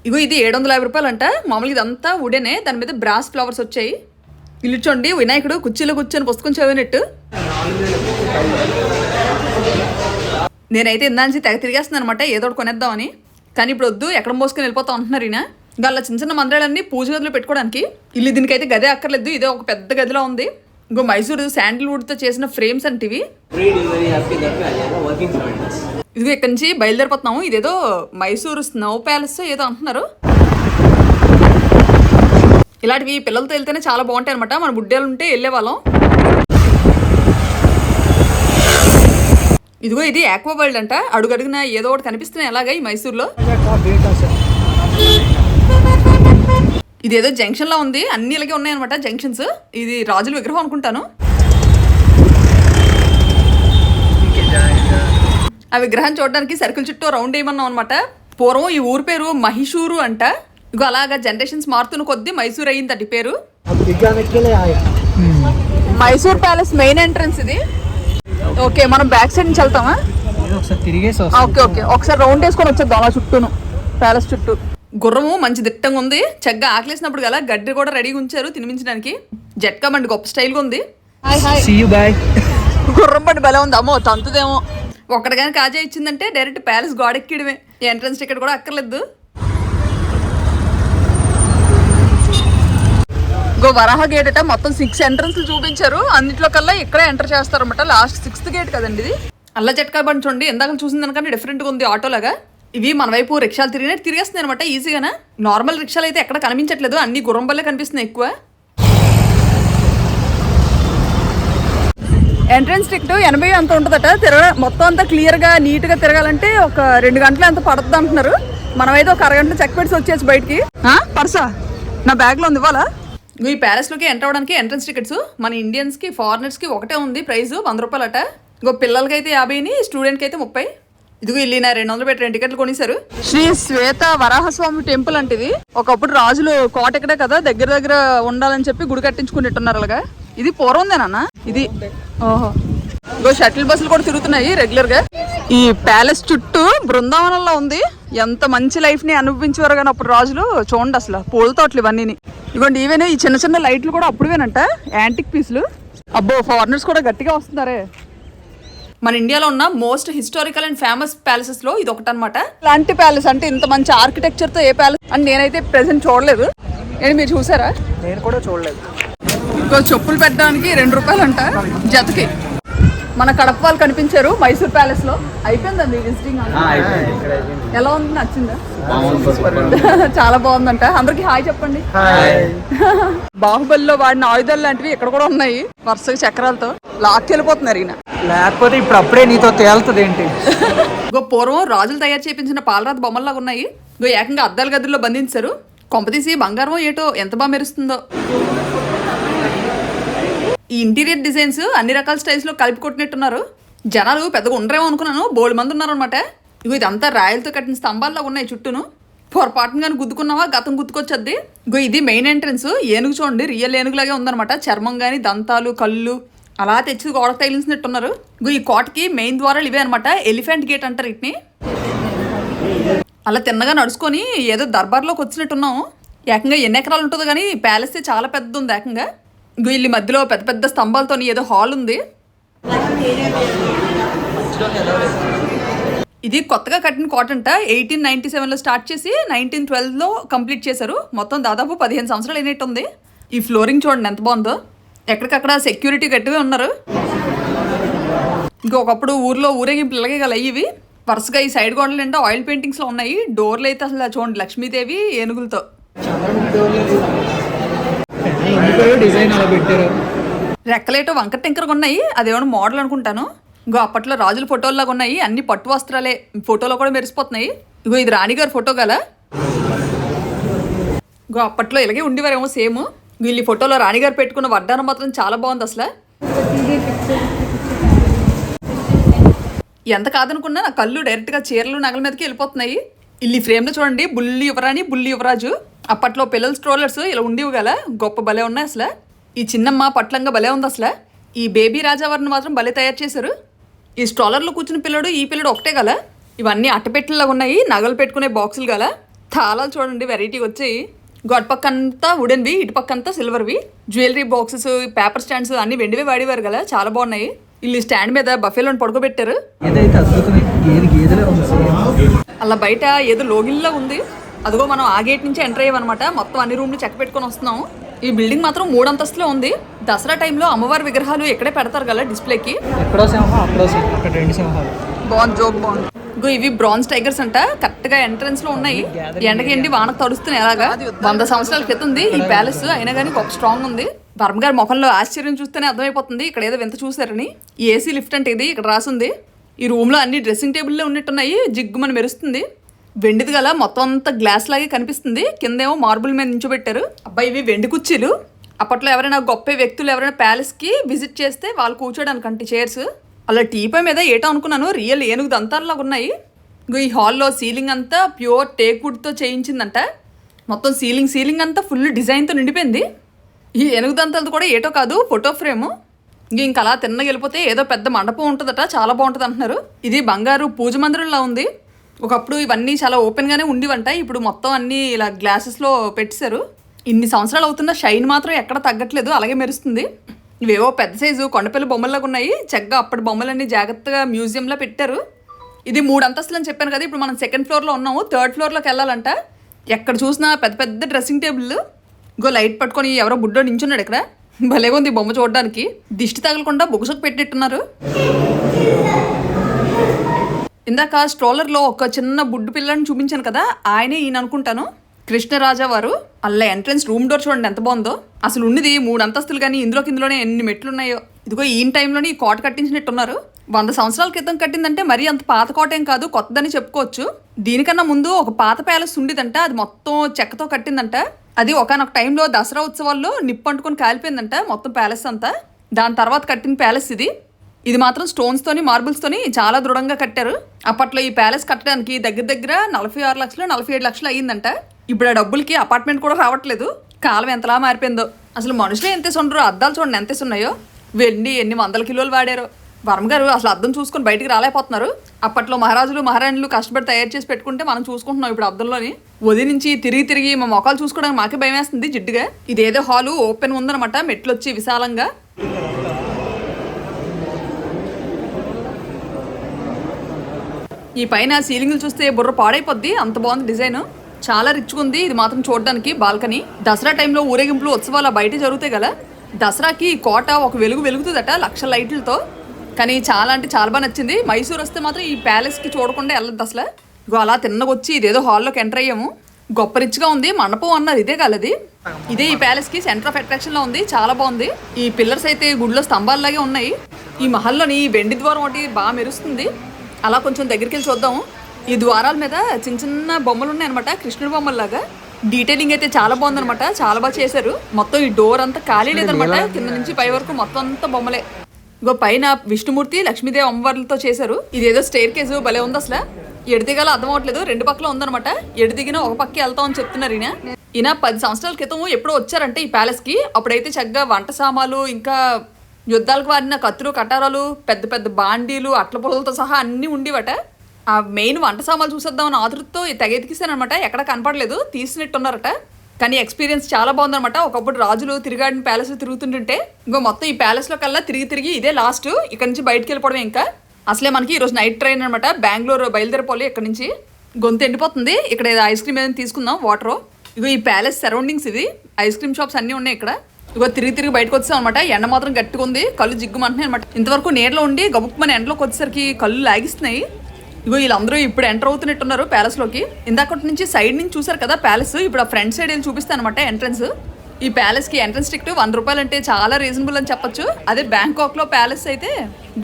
ఇగో ఇది ఏడు వందల యాభై రూపాయలు అంట మామూలుగా ఇదంతా ఉడేనే దాని మీద బ్రాస్ ఫ్లవర్స్ వచ్చాయి. ఇల్లు వినాయకుడు కుర్చీలో కూర్చొని పుస్తకం చదివినట్టు. నేనైతే ఇందాంచి తెగ తిరిగేస్తున్నాను అనమాట ఏదో ఒకటి కొనేద్దామని. కానీ ఇప్పుడు వద్దు ఎక్కడ మోసుకొని వెళ్ళిపోతా అంటున్నారు ఈయన. గల్ల చిన్న చిన్న మందిరాలన్నీ పూజ గదిలో పెట్టుకోవడానికి. ఇల్లు దీనికైతే గదే అక్కర్లేదు ఇదే ఒక పెద్ద గదిలో ఉంది. ఇంకో మైసూరు శాండిల్వుడ్తో చేసిన ఫ్రేమ్స్ అంటే ఇవి ఇదిగో ఇక్కడి నుంచి బయలుదేరిపోతున్నాము. ఇదేదో మైసూరు స్నో ప్యాలెస్ ఏదో అంటున్నారు. ఇలాంటివి పిల్లలతో వెళ్తేనే చాలా బాగుంటాయి అనమాట మన బుడ్డేలు ఉంటే వెళ్ళే వాళ్ళం ఇదిగో ఇది ఆక్వా వరల్డ్ అంట. అడుగడుగున ఏదో ఒకటి కనిపిస్తున్నాయి అలాగా ఈ మైసూర్లో. ఇదేదో జంక్షన్ లా ఉంది. అన్ని ఇలాగే ఉన్నాయన్నమాట జంక్షన్స్. ఇది రాజుల విగ్రహం అనుకుంటాను. ఆ విగ్రహం చూడడానికి సర్కిల్ చుట్టూ రౌండ్ వేయమన్నాం అనమాట పూర్వం ఈ ఊరు పేరు మహిషూరు అంట. ఇగో అలాగా జనరేషన్స్ మారుతున్న కొద్దీ మైసూర్ అయ్యిందట పేరు. మైసూర్ ప్యాలెస్ మెయిన్ ఎంట్రన్స్ ఇది. ఓకే మనం బ్యాక్ సైడ్ నుంచి వెళ్తామా? Okay okay. ఒకసారి రౌండ్ వేసుకొని వచ్చేద్దాం అలా చుట్టూను ప్యాలెస్ చుట్టూ. గుర్రము మంచి దిట్టంగా ఉంది. చక్కగా ఆకలేసినప్పుడు గల గడ్డి కూడా రెడీగా ఉంచారు తినిపించడానికి. జట్కా బండి గొప్ప స్టైల్గా ఉంది. Hi hi.
See you bye
గుర్రం బండి భలే ఉంది. అమ్మో తంతుదేమో. ఒక్కడ కానీ కాజా ఇచ్చిందంటే డైరెక్ట్ ప్యాలెస్ గోడెక్కిడమే ఎంట్రన్స్ టికెట్ కూడా అక్కర్లేదు. గో వరాహ గేట్ అట మొత్తం సిక్స్ ఎంట్రన్స్ చూపించారు. అన్నిట్లో కల్లా ఇక్కడే ఎంటర్ చేస్తారన్నమాట. లాస్ట్ సిక్స్త్ గేట్ కదండి ఇది. అల్ల జట్కా బండి చూడండి. ఇందాక చూసిన దానికంటే డిఫరెంట్గా ఉంది ఆటో లాగా. ఇవి మన వైపు రిక్షాలు తిరిగినట్టు తిరిగేస్తున్నాయి అనమాట ఈజీగానే నార్మల్ రిక్షాలు అయితే ఎక్కడ కనిపించట్లేదు. అన్ని గుర్రం బల్లే కనిపిస్తున్నాయి ఎక్కువ. ఎంట్రన్స్ టికెట్ ఎనభై అంత ఉంటుందట. తిరగ మొత్తం అంతా క్లియర్గా నీట్గా తిరగాలంటే ఒక రెండు గంటలు ఎంత పడుతుంది అంటున్నారు. మనమైతే ఒక అరగంట చెక్ పెట్టి వచ్చేసి బయటికి? పర్సా నా బ్యాగ్లో ఉంది ఇవ్వాలా? ఈ ప్యాలెస్లోకి ఎంటర్ అవ్వడానికి ఎంట్రన్స్ టికెట్స్ మన ఇండియన్స్కి ఫారినర్స్కి ఒకటే ఉంది ప్రైస్. వంద రూపాయలట. ఇంకో పిల్లలకైతే యాభైని స్టూడెంట్కి అయితే ముప్పై. ఇదిగో ఇల్లు నా రెండు వందలు పెట్టి రెండు టికెట్లు కొనేశారు. శ్రీ శ్వేత వరాహస్వామి టెంపుల్ అంటే ఇది ఒకప్పుడు రాజులు కోట ఇక్కడే కదా దగ్గర దగ్గర ఉండాలని చెప్పి గుడి కట్టించుకున్నట్టున్నారు అలాగా. ఇది పూర్వందేనా ఇది ఓహో. ఇగో షటిల్ బస్సులు కూడా తిరుగుతున్నాయి రెగ్యులర్గా. ఈ ప్యాలెస్ చుట్టూ బృందావనంలో ఉంది. ఎంత మంచి లైఫ్ని అనుభవించేవారు కానీ అప్పుడు రాజులు చూడండి అసలు. పూల తోటలు ఇవన్నీ ఇగోండి ఈవెన్ ఈ చిన్న చిన్న లైట్లు కూడా అప్పుడువేనంట యాంటిక్ పీసులు. అబ్బో ఫారినర్స్ కూడా గట్టిగా వస్తున్నారే. మన ఇండియాలో ఉన్న మోస్ట్ హిస్టారికల్ అండ్ ఫేమస్ ప్యాలెసెస్లో ఇది ఒకటి అనమాట ఇలాంటి ప్యాలెస్ అంటే ఇంత మంచి ఆర్కిటెక్చర్తో ఏ ప్యాలెస్ అని నేనైతే ప్రెసెంట్ చూడలేదు. ఏంటి మీరు చూసారా?
నేను కూడా చూడలేదు.
ఇంకో చెప్పులు పెట్టడానికి రెండు రూపాయలు అంట జతకి. మన కడప వాళ్ళు కనిపించారు మైసూర్ ప్యాలెస్లో. అయిపోయిందండి విజిటింగ్ ఎలా ఉంది? నచ్చిందా? చాలా బాగుందంట. అందరికి హాయ్ చెప్పండి. బాహుబలిలో వాడిన ఆయుధాలు లాంటివి ఇక్కడ కూడా ఉన్నాయి వరుసగా చక్రాలతో. లాక్కెళ్ళిపోతున్నారు ఈయన.
లేకపోతే ఇప్పుడు అప్పుడే నీతో తేలుతుంది ఏంటి?
ఇంకో పూర్వం రాజులు తయారు చేయించిన పాలరాతి బొమ్మల్లాగా ఉన్నాయి. ఇంకో ఏకంగా అద్దాల గదుల్లో బంధించారు. కొంపతీసి బంగారం ఏటో ఎంత బాగా మెరుస్తుందో. ఈ ఇంటీరియర్ డిజైన్స్ అన్ని రకాల స్టైల్స్లో కలిపి కొట్టినట్టున్నారు. జనాలు పెద్దగా ఉండరేమో అనుకున్నాను బోల్డ్ మంది ఉన్నారు అనమాట ఇగో ఇదంతా రాయలతో కట్టిన స్తంభాల్లో ఉన్నాయి చుట్టూను. పొరపాటున కానీ గుద్దుకున్నావా? గతం గుర్తుకొచ్చద్ది ఇగో ఇది మెయిన్ ఎంట్రన్స్ ఏనుగు చూడండి రియల్ ఏనుగులాగే ఉందన్నమాట. చర్మం కానీ దంతాలు కళ్ళు అలా తెచ్చి గోడ తగిలించినట్టున్నారు. ఇగో ఈ కోటకి మెయిన్ ద్వారాలు ఇవే అనమాట ఎలిఫెంట్ గేట్ అంటారు వీటిని. అలా తిన్నగా నడుచుకొని ఏదో దర్బార్లోకి వచ్చినట్టున్నాం ఏకంగా ఎన్ని ఎకరాలు ఉంటుందో కానీ ప్యాలెస్ చాలా పెద్ద ఉంది ఏకంగా. వీళ్ళ మధ్యలో పెద్ద పెద్ద స్తంభాలతో ఏదో హాల్ ఉంది. ఇది కొత్తగా కట్టిన కోట అంట. ఎయిటీన్ నైన్టీ సెవెన్లో స్టార్ట్ చేసి నైన్టీన్ ట్వెల్వ్లో కంప్లీట్ చేశారు. మొత్తం దాదాపు పదిహేను సంవత్సరాలు అయినట్టు ఉంది ఈ ఫ్లోరింగ్ చూడండి ఎంత బాగుందో. ఎక్కడికక్కడ సెక్యూరిటీ గట్టిగా ఉన్నారు. ఇంకొకప్పుడు ఊర్లో ఊరేగింపులు ఇలాగే గల ఇవి. వరుసగా ఈ సైడ్ గోడలు నిండా ఆయిల్ పెయింటింగ్స్లో ఉన్నాయి. డోర్లు అయితే అసలు చూడండి లక్ష్మీదేవి ఏనుగులతో.
డిజైన్ అలా పెట్టారు
రెక్కలేటో వంకర ఉన్నాయి. అదేమన్నా మోడల్ అనుకుంటాను. ఇంకో అప్పట్లో రాజుల ఫోటోల్లాగా ఉన్నాయి. అన్ని పట్టు వస్త్రాలే. ఫోటోలో కూడా మెరిసిపోతున్నాయి. ఇగో ఇది రాణిగారి ఫోటో గల ఇంకో అప్పట్లో ఇలాగే ఉండేవారేమో సేమ్. వీళ్ళు ఈ ఫోటోలో రాణిగారు పెట్టుకున్న వడ్డానం మాత్రం చాలా బాగుంది అసలు. ఎంత కాదనుకున్నా నా కళ్ళు డైరెక్ట్గా చీరలు నగల మీదకి వెళ్ళిపోతున్నాయి. ఇల్లు ఫ్రేమ్లో చూడండి. బుల్లి యువరాణి బుల్లి యువరాజు. అప్పట్లో పిల్లల స్ట్రోలర్స్ ఇలా ఉండేవి గల గొప్ప భలే ఉన్నాయి అసలు. ఈ చిన్నమ్మ పట్లంగా భలే ఉంది అసలు. ఈ బేబీ రాజావారిని మాత్రం భలే తయారు చేశారు. ఈ స్ట్రాలర్లో కూర్చున్న పిల్లడు ఈ పిల్లడు ఒకటే గల ఇవన్నీ అట్టపెట్టెలాగా ఉన్నాయి నగలు పెట్టుకునే బాక్సులు గల తాళాలు చూడండి వెరైటీ వచ్చాయి. గొడ్ పక్క అంతా వుడెన్వి ఇటు పక్క అంతా సిల్వర్వి. జ్యువెలరీ బాక్సెస్ పేపర్ స్టాండ్స్ అన్ని వెండివే వాడేవారు కదా చాలా బాగున్నాయి. వీళ్ళు స్టాండ్ మీద బఫేలోని పడుకోబెట్టారు. అలా బయట ఏదో లోగిల్లో ఉంది. అదిగో మనం ఆ గేట్ నుంచి ఎంటర్ అయ్యామన్నమాట. మొత్తం అన్ని రూమ్లు చెక్క పెట్టుకొని వస్తున్నాం. ఈ బిల్డింగ్ మాత్రం మూడు అంతస్తులో ఉంది. దసరా టైంలో అమ్మవారి విగ్రహాలు ఎక్కడే పెడతారు కదా డిస్ప్లేకి
సింహాలు.
బాగుంది జోక్ బాగుంది. ఇగో ఇవి బ్రాన్స్ టైగర్స్ అంట. కరెక్ట్గా ఎంట్రన్స్లో ఉన్నాయి. ఎండకి ఎండి వానకు తడుస్తున్నాయి ఎలాగా వంద సంవత్సరాల క్రితం ఉంది ఈ ప్యాలెస్ అయినా కానీ గొప్ప స్ట్రాంగ్ ఉంది. వర్మ గారి ముఖంలో ఆశ్చర్యం చూస్తేనే అర్థమైపోతుంది. ఇక్కడ ఏదో వింత చూసారని ఈ ఏసీ లిఫ్ట్ అంటే ఇది ఇక్కడ రాసుంది. ఈ రూమ్లో అన్ని డ్రెస్సింగ్ టేబుల్లో ఉన్నట్టున్నాయి. జిగ్గుమని మెరుస్తుంది. వెండిది గల మొత్తం అంతా గ్లాస్ లాగే కనిపిస్తుంది. కిందేమో మార్బుల్ మీద నించోబెట్టారు. అబ్బాయి ఇవి వెండి కుర్చీలు. అప్పట్లో ఎవరైనా గొప్ప వ్యక్తులు ఎవరైనా ప్యాలెస్కి విజిట్ చేస్తే వాళ్ళు కూర్చోడానికి అంటే చైర్స్ అలా టీపై మీద ఏటో అనుకున్నాను. రియల్ ఏనుగు దంతాల్లాగా ఉన్నాయి. ఇంకో ఈ హాల్లో సీలింగ్ అంతా ప్యూర్ టేక్ వుడ్తో చేయించిందంట. మొత్తం సీలింగ్ సీలింగ్ అంతా ఫుల్ డిజైన్తో నిండిపోయింది. ఈ ఏనుగు దంతాలతో కూడా ఏటో కాదు ఫోటో ఫ్రేమ్ ఇంక ఇంకా అలా తిన్న వెళ్ళిపోతే ఏదో పెద్ద మండపం ఉంటుందట చాలా బాగుంటుంది అంటున్నారు ఇది బంగారు పూజ మందిరంలా ఉంది. ఒకప్పుడు ఇవన్నీ చాలా ఓపెన్గానే ఉండివంట. ఇప్పుడు మొత్తం అన్నీ ఇలా గ్లాసెస్లో పెట్టేశారు. ఇన్ని సంవత్సరాలు అవుతున్న షైన్ మాత్రం ఎక్కడ తగ్గట్లేదు అలాగే మెరుస్తుంది. ఇవేవో పెద్ద సైజు కొండపల్లి బొమ్మల్లాగా ఉన్నాయి. చక్కగా అప్పటి బొమ్మలన్నీ జాగ్రత్తగా మ్యూజియంలో పెట్టారు. ఇది మూడు అంతస్తులు అని చెప్పాను కదా ఇప్పుడు మనం సెకండ్ ఫ్లోర్లో ఉన్నాము థర్డ్ ఫ్లోర్లోకి వెళ్ళాలంట. ఎక్కడ చూసినా పెద్ద పెద్ద డ్రెస్సింగ్ టేబుల్ ఇంకో లైట్ పట్టుకొని ఎవరో బుడ్డో నించున్నాడు ఇక్కడ. భలేగా ఉంది బొమ్మ చూడడానికి. దిష్టి తగలకుండా బుగసకు పెట్టిట్టున్నారు ఇందాక స్ట్రోలర్లో ఒక చిన్న బుడ్డు పిల్లని చూపించాను కదా ఆయనే ఈయన అనుకుంటాను. కృష్ణరాజా వారు అల్ల ఎంట్రన్స్ రూమ్ డోర్ చూడండి ఎంత బాగుందో. అసలు ఉన్నది మూడు అంతస్తులు కానీ ఇందులోకి ఇందులోనే ఎన్ని మెట్లు ఉన్నాయో ఇదిగో ఈ టైంలోనే ఈ కోట కట్టించినట్టున్నారు. వంద సంవత్సరాల క్రితం కట్టిందంటే మరీ అంత పాత కోట ఏం కాదు కొత్తదని చెప్పుకోవచ్చు. దీనికన్నా ముందు ఒక పాత ప్యాలెస్ ఉండేదంట అది మొత్తం చెక్కతో కట్టిందంట. అది ఒకనొక టైంలో దసరా ఉత్సవాల్లో నిప్పు అంటుకొని కాలిపోయిందంట మొత్తం ప్యాలెస్ అంతా. దాని తర్వాత కట్టిన ప్యాలెస్ ఇది. ఇది మాత్రం స్టోన్స్తోని మార్బుల్స్తోని చాలా దృఢంగా కట్టారు. అప్పట్లో ఈ ప్యాలెస్ కట్టడానికి దగ్గర దగ్గర నలభై ఆరు లక్షలు నలభై ఏడు లక్షలు అయ్యిందంట. ఇప్పుడు ఆ డబ్బులకి అపార్ట్మెంట్ కూడా రావట్లేదు. కాలం ఎంతలా మారిపోయిందో. అసలు మనుషులే ఎంత ఉండరు అద్దాలు చూడండి ఎంత ఉన్నాయో వెండి ఎన్ని వందల కిలోలు వాడారో. వర్మ గారు అసలు అద్దం చూసుకొని బయటికి రాలేకపోతున్నారు. అప్పట్లో మహారాజులు మహారాణులు కష్టపడి తయారు చేసి పెట్టుకుంటే మనం చూసుకుంటున్నాం ఇప్పుడు అద్దంలోని. వది నుంచి తిరిగి తిరిగి మా మొఖాలు చూసుకోవడానికి మాకే భయం వేస్తుంది జిడ్డుగా. ఇదేదో హాలు ఓపెన్ ఉందనమాట మెట్లు వచ్చి విశాలంగా. ఈ పైన సీలింగ్లు చూస్తే బుర్ర పాడైపోద్ది. అంత బాగుంది డిజైన్. చాలా రిచ్గా ఉంది. ఇది మాత్రం చూడడానికి బాల్కనీ. దసరా టైంలో ఊరేగింపులు ఉత్సవాలు బయట జరుగుతాయి కదా. దసరాకి కోట ఒక వెలుగు వెలుగుతుందట లక్ష లైట్లతో. కానీ చాలా అంటే చాలా బాగా నచ్చింది. మైసూర్ వస్తే మాత్రం ఈ ప్యాలెస్కి చూడకుండా వెళ్ళదు అసలు. ఇగో అలా తిన్నగొచ్చి ఇదేదో హాల్లోకి ఎంటర్ అయ్యాము. గొప్ప రిచ్గా ఉంది. మండపం అన్నది ఇదే కలది ఇదే ఈ ప్యాలెస్కి సెంటర్ ఆఫ్ అట్రాక్షన్లో ఉంది. చాలా బాగుంది. ఈ పిల్లర్స్ అయితే గుడిలో స్తంభాలలాగే ఉన్నాయి. ఈ మహల్లోని ఈ వెండి ద్వారం ఒకటి బాగా మెరుస్తుంది. అలా కొంచెం దగ్గరికి వెళ్ళి చూద్దాము ఈ ద్వారాల మీద చిన్న చిన్న బొమ్మలు ఉన్నాయి అనమాట కృష్ణుడి బొమ్మల్లాగా. డీటెయిలింగ్ అయితే చాలా బాగుందన్నమాట చాలా బాగా చేశారు. మొత్తం ఈ డోర్ అంతా ఖాళీ లేదనమాట కింద నుంచి పై వరకు మొత్తం అంతా బొమ్మలే. ఇగో పైన విష్ణుమూర్తి లక్ష్మీదేవి అమ్మవార్లతో చేశారు. ఇదేదో స్టేర్ కేసు భలే ఉంది అసలు. ఎడు దిగాలో అర్థం అవ్వట్లేదు రెండు పక్కల ఉందన్నమాట. ఎడు దిగిన ఒక పక్కే వెళ్తామని చెప్తున్నారు ఈయన. ఈయన పది సంవత్సరాల క్రితం ఎప్పుడో వచ్చారంటే ఈ ప్యాలెస్కి. అప్పుడైతే చక్కగా వంట సామాలు ఇంకా యుద్ధాలకు వాడిన కత్తులు కటారాలు పెద్ద పెద్ద బాండీలు అట్ల పొలలతో సహా అన్నీ ఉండేవట. ఆ మెయిన్ వంట సామాన్లు చూసేద్దామని ఆతృతతో తెగెతికిస్తానమాట ఎక్కడ కనపడలేదు. తీసినట్టున్నారట. కానీ ఎక్స్పీరియన్స్ చాలా బాగుందన్నమాట. ఒకప్పుడు రాజులు తిరిగాడిన ప్యాలెస్ తిరుగుతుంటుంటే ఇంకో మొత్తం ఈ ప్యాలెస్లో కల్లా తిరిగి తిరిగి ఇదే లాస్ట్ ఇక్కడ నుంచి బయటికి వెళ్ళిపోవడం ఇంకా. అసలే మనకి ఈరోజు నైట్ ట్రైన్ అనమాట బెంగళూరు బయలుదేరిపోవాలి ఇక్కడ నుంచి. గొంతు ఎండిపోతుంది. ఇక్కడ ఐస్ క్రీమ్ ఏదైనా తీసుకుందాం వాటరు ఇగో ఈ ప్యాలెస్ సరౌండింగ్స్ ఇది. ఐస్ క్రీమ్ షాప్స్ అన్నీ ఉన్నాయి ఇక్కడ. ఇగో తిరిగి తిరిగి బయటకు వచ్చాం అనమాట ఎండ మాత్రం గట్టిగా ఉంది. కళ్ళు జిగ్గుమంటున్నాయి అనమాట ఇంతవరకు నీడలో ఉండి గబుక్కుమని ఎండలోకి వచ్చేసరికి కళ్ళు లాగిస్తున్నాయి. ఇగో వీళ్ళందరూ ఇప్పుడు ఎంటర్ అవుతున్నట్టున్నారు ప్యాలెస్లోకి. ఇందాకటి నుంచి సైడ్ నుంచి చూసారు కదా ప్యాలెస్. ఇప్పుడు ఆ ఫ్రంట్ సైడ్ వెళ్ళి చూపిస్తాను అనమాట ఎంట్రన్స్. ఈ ప్యాలెస్కి ఎంట్రన్స్ టికెట్ వన్ రూపాయలు అంటే చాలా రీజనబుల్ అని చెప్పొచ్చు. అదే బ్యాంకాక్లో ప్యాలెస్ అయితే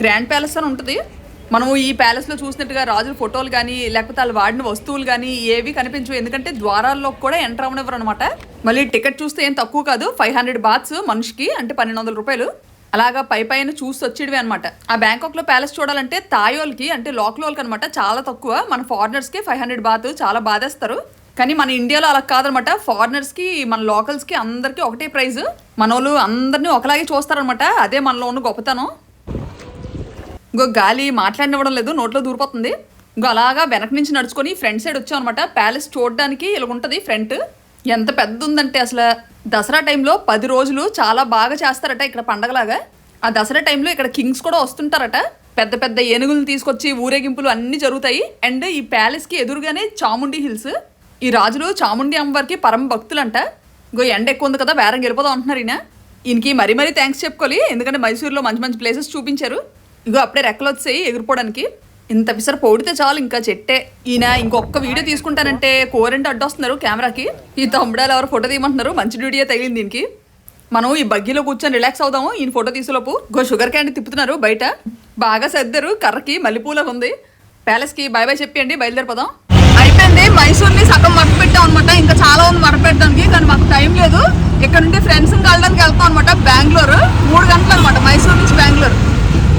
గ్రాండ్ ప్యాలెస్ అని ఉంటుంది. మనము ఈ ప్యాలెస్లో చూసినట్టుగా రాజుల ఫోటోలు కానీ లేకపోతే వాళ్ళు వాడిన వస్తువులు కానీ ఏవి కనిపించవు. ఎందుకంటే ద్వారాల్లో కూడా ఎంటర్ అవనివ్వరు అనమాట మళ్ళీ టికెట్ చూస్తే ఏం తక్కువ కాదు. ఫైవ్ హండ్రెడ్ బాత్స్ మనిషికి అంటే పన్నెండు వందల రూపాయలు. అలాగా పై పైన చూసి వచ్చేటివి అనమాట ఆ బ్యాంకాక్లో ప్యాలెస్ చూడాలంటే తాయోల్కి అంటే లోకల్ వాళ్ళకి అనమాట చాలా తక్కువ. మన ఫారినర్స్కి ఫైవ్ హండ్రెడ్ బాత్ చాలా బాధేస్తారు. కానీ మన ఇండియాలో అలా కాదనమాట ఫారినర్స్కి మన లోకల్స్కి అందరికి ఒకటే ప్రైజ్ మన వాళ్ళు అందరినీ ఒకలాగే చూస్తారనమాట అదే మనలో ఉన్న గొప్పతనం. ఇంకో గాలి మాట్లాడినివ్వడం లేదు నోట్లో దూరిపోతుంది. ఇంకో అలాగా వెనక నుంచి నడుచుకొని ఫ్రంట్ సైడ్ వచ్చాం అనమాట ప్యాలెస్ చూడడానికి ఇలా ఉంటుంది ఫ్రంట్. ఎంత పెద్ద ఉందంటే అసలు దసరా టైంలో పది రోజులు చాలా బాగా చేస్తారట ఇక్కడ పండగలాగా. ఆ దసరా టైంలో ఇక్కడ కింగ్స్ కూడా వస్తుంటారట. పెద్ద పెద్ద ఏనుగులు తీసుకొచ్చి ఊరేగింపులు అన్నీ జరుగుతాయి. అండ్ ఈ ప్యాలెస్కి ఎదురుగానే చాముండి హిల్స్. ఈ రాజులు చాముండి అమ్మవారికి పరమ భక్తులంట. ఇంకో ఎండ ఎక్కువ ఉంది కదా వేరం గెలిపోదాం అంటున్నారు ఈయన. ఈయనకి మరీ మరీ థ్యాంక్స్ చెప్పుకోవాలి. ఎందుకంటే మైసూర్లో మంచి మంచి ప్లేసెస్ చూపించారు. ఇగో అప్పుడే రెక్కలు వచ్చాయి ఎగిరిపోవడానికి. ఇంత పిసర పొడితే చాలు ఇంకా చెట్టే. ఈయన ఇంకొక వీడియో తీసుకుంటానంటే కోరెంట్ అడ్డొస్తున్నారు కెమెరాకి. ఈ తమ్ముడాలు ఎవరు ఫోటో తీయమంటున్నారు? మంచి వీడియో తగిలింది దీనికి. మనం ఈ బగ్గీలో కూర్చొని రిలాక్స్ అవుదాము. ఈయన ఫోటో తీసేలోపు గో షుగర్ క్యాండ్ తిప్పుతున్నారు బయట. బాగా సర్దారు. కర్రకి మల్లెపూల ఉంది. ప్యాలెస్కి బాయ్ బాయ్ చెప్పండి బయలుదేరిపోదాం. అయిపోయింది. మైసూర్ని సగం మరక పెట్టాం అనమాట ఇంకా చాలా ఉంది మరక పెట్టడానికి కానీ మాకు టైం లేదు. ఇక్కడ నుండి ఫ్రెండ్స్ కలడానికి వెళ్తాం అనమాట బెంగళూరు. మూడు గంటలు అనమాట మైసూర్ నుంచి బెంగళూరు.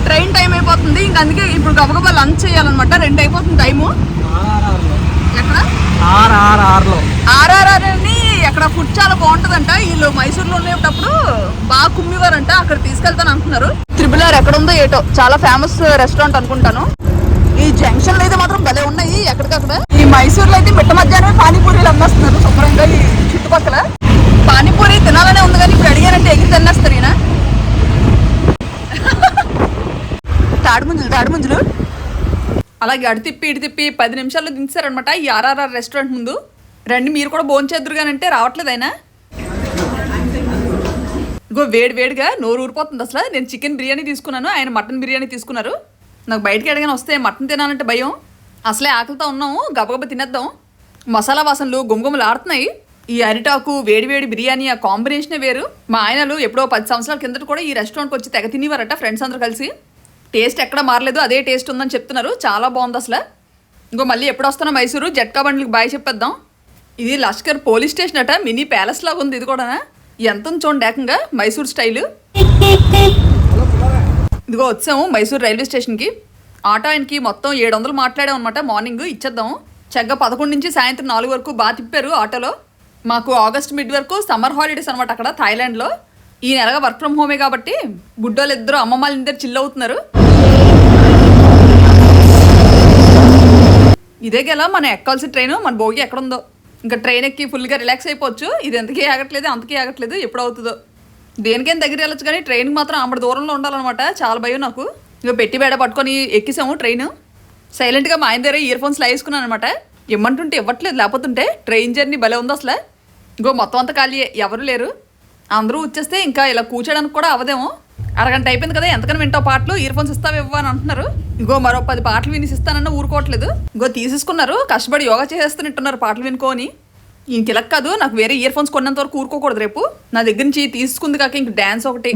ట్రైన్ టైం అయిపోతుంది. ఇంకా అందుకే ఇప్పుడు గబగబా లంచ్ చేయాలన్నమాట. రెండు అయిపోతుంది టైము. ఎక్కడ?
ఆర్ఆర్ఆర్లో.
ఆర్ఆర్ఆర్ అని అక్కడ ఫుడ్ చాలా బాగుంటుందంట. వీళ్ళు మైసూర్లో ఉండేటప్పుడు బాగా కుమ్మివారంట. అక్కడ తీసుకెళ్తాను అంటున్నారు. త్రిబుల్ ఆర్ ఎక్కడ ఉందో ఏటో. చాలా ఫేమస్ రెస్టారెంట్ అనుకుంటాను. ఈ జంక్షన్ అయితే మాత్రం భలే ఉన్నాయి. ఎక్కడికక్కడ. ఈ మైసూర్లో అయితే మిట్ట మధ్యాహ్నమే పానీపూరీలు అమ్మేస్తున్నారు. శుభ్రంగా ఈ చుట్టుపక్కల. పానీపూరి తినాలనే ఉంది కానీ ఇప్పుడు అడిగానంటే ఎగిరి తినేస్తారు ఈయన. తాడుముంజులు తాడుముంజులు అలాగే అడి తిప్పి ఇటు తిప్పి పది నిమిషాల్లో దించారనమాట ఈ ఆర్ఆర్ఆర్ రెస్టారెంట్ ముందు. రండి మీరు కూడా భోంచేద్దరుగానంటే రావట్లేదు ఆయన. ఇగో వేడి వేడిగా నోరు ఊరిపోతుంది అసలు. నేను చికెన్ బిర్యానీ తీసుకున్నాను ఆయన మటన్ బిర్యానీ తీసుకున్నారు. నాకు బయటకి ఎడగానే వస్తే మటన్ తినాలంటే భయం. అసలే ఆకలితో ఉన్నాము గబగబా తినేద్దాం. మసాలా వాసనలు గుమగుమలు ఆడుతున్నాయి. ఈ అరిటాకు వేడి వేడి బిర్యానీ ఆ కాంబినేషనే వేరు. మా ఆయనలు ఎప్పుడో పది సంవత్సరాల కిందట కూడా ఈ రెస్టారెంట్కి వచ్చి తెగ తినేవారట ఫ్రెండ్స్ అందరూ కలిసి. టేస్ట్ ఎక్కడ మారలేదు అదే టేస్ట్ ఉందని చెప్తున్నారు. చాలా బాగుంది అసలు. ఇంకో మళ్ళీ ఎప్పుడు వస్తానో మైసూరు? జట్కా బండ్లకి బాయ్ చెప్పేద్దాం. ఇది లష్కర్ పోలీస్ స్టేషన్ అట మినీ ప్యాలెస్ లాగా ఉంది ఇది కూడా ఎంత ఉంది చూడండి ఏకంగా మైసూర్ స్టైల్. ఇదిగో వచ్చాము మైసూర్ రైల్వే స్టేషన్కి. ఆటో ఆయనకి మొత్తం ఏడు వందలు మాట్లాడాం అనమాట మార్నింగ్ ఇచ్చేద్దాం. చక్కగా పదకొండు నుంచి సాయంత్రం నాలుగు వరకు బాగా తిప్పారు ఆటోలో. మాకు ఆగస్ట్ మిడ్ వరకు సమ్మర్ హాలిడేస్ అనమాట అక్కడ థాయిలాండ్లో. ఈ నెలగా వర్క్ ఫ్రమ్ హోమే కాబట్టి గుడ్డోళ్ళు ఇద్దరు అమ్మమ్మ ఇద్దరు చిల్ అవుతున్నారు. ఇదే గెలా మనం ఎక్కాల్సిన ట్రైన్ మన భోగి ఎక్కడ ఉందో ఇంకా ట్రైన్ ఎక్కి ఫుల్గా రిలాక్స్ అయిపోవచ్చు. ఇది ఎంతకీ ఆగట్లేదు అంతకీ ఆగట్లేదు ఎప్పుడు అవుతుందో. దేనికైనా దగ్గర వెళ్ళొచ్చు కానీ ట్రైన్కి మాత్రం ఆమె దూరంలో ఉండాలన్నమాట. చాలా భయం నాకు. ఇక పెట్టి బేడ పట్టుకొని ఎక్కిసాము ట్రైన్ సైలెంట్గా మా ఆయన దగ్గర ఇయర్ ఫోన్స్ వేసుకున్నాను అనమాట ఇమ్మంటుంటే ఇవ్వట్లేదు లేకపోతుంటే ట్రైన్ జర్నీ భలే ఉంది అసలు. ఇంకో మొత్తం అంతా ఖాళీ ఎవరు లేరు. అందరూ వచ్చేస్తే ఇంకా ఇలా కూర్చోడానికి కూడా అవదేమో. అరగంట అయిపోయింది కదా ఎంతకని వింటావు పాటలు? ఇయర్ ఫోన్స్ ఇస్తావు ఇవ్వ అని అంటున్నారు. ఇంకో మరో పది పాటలు వినిసిస్తానన్న ఊరుకోవట్లేదు. ఇంకో తీసేసుకున్నారు కష్టపడి యోగా చేసేస్తున్నట్టున్నారు పాటలు వినుకోని. ఇంక ఇలా కాదు నాకు వేరే ఇయర్ ఫోన్స్ కొన్నంత వరకు ఊరుకోకూడదు రేపు. నా దగ్గర నుంచి తీసుకుంది కాక ఇంక డ్యాన్స్ ఒకటి.